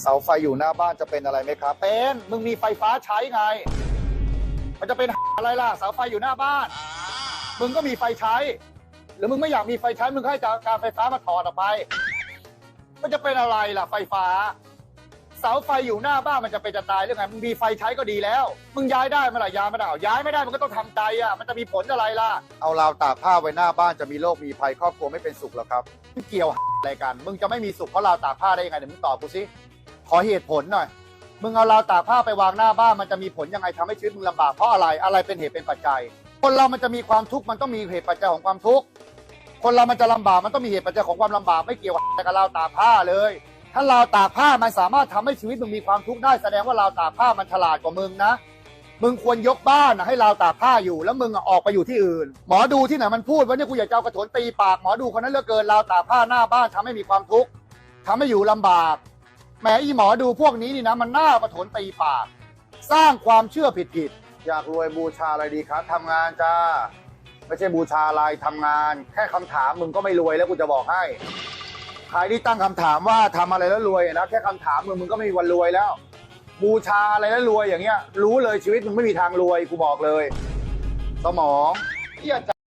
เสาไฟอยู่หน้าบ้านจะเป็นอะไรไหมครับ เป็น มึงมีไฟฟ้าใช้ไง มันจะเป็นอะไรล่ะ เสาไฟอยู่หน้าบ้าน มึงก็มีไฟใช้ หรือมึงไม่อยากมีไฟใช้ มึงก็ให้การไฟฟ้ามาถอดออกไป มันจะเป็นอะไรล่ะ ไฟฟ้า เสาไฟอยู่หน้าบ้านมันจะเป็นจะตายหรือไง มึงมีไฟใช้ก็ดีแล้ว มึงย้ายได้ไหมล่ะย้ายไม่ได้เอาย้ายไม่ได้มันก็ต้องทำใจอะ มันจะมีผลอะไรล่ะ เอาราวตากผ้าไว้หน้าบ้านจะมีโรคมีภัยครอบครัวไม่เป็นสุขหรอครับไม่เกี่ยวอะไรกัน มึงจะไม่มีสุขเพราะราวตากผ้าได้ยังไงเดี๋ยวมึงตอบกูสิ ขอเหตุผลหน่อย มึงเอาราวตากผ้าไปวางหน้าบ้านมันจะมีผลยังไงทำให้ชีวิตมึงลำบากเพราะอะไรอะไรเป็นเหตุเป็นปัจจัย คนเรามันจะมีความทุกข์มันต้องมีเหตุปัจจัยของความทุกข์คนเรามันจะลำบากมันต้องมีเหตุปัจจัยของความลำบากไม่เกี่ยวกับราวตากผ้าเลย ถ้าราวตากผ้ามันสามารถทำให้ชีวิตมึงมีความทุกข์ได้แสดงว่าราวตากผ้ามันฉลาดกว่ามึงนะมึงควรยกบ้านน่ะให้ราวตากผ้าอยู่ แล้วมึงอะออกไปอยู่ที่อื่น หมอดูที่ไหนมันพูดว่าเนี่ยกูอยากจะเอากระโถนตีปากหมอดูคนนั้นเลือเกินราวตากผ้าหน้าบ้านทำให้มีความทุกข์ทำให้อยู่ลำบาก แหมอีหมอดูพวกนี้นี่นะ มันหน้ากระโถนตีปาก สร้างความเชื่อผิดๆอยากรวยบูชาอะไรดีครับทำงานจ้า ไม่ใช่บูชาอะไรทำงาน แค่คำถามมึงก็ไม่รวยแล้วกูจะบอกให้ใครที่ตั้งคำถามว่าทำอะไรแล้วรวยนะแค่คำถามมึงมึงก็ไม่มีวันรวยแล้ว บูชาอะไรแล้วรวยอย่างเงี้ย รู้เลยชีวิตมึงไม่มีทางรวยกูบอกเลย สมองเที่ย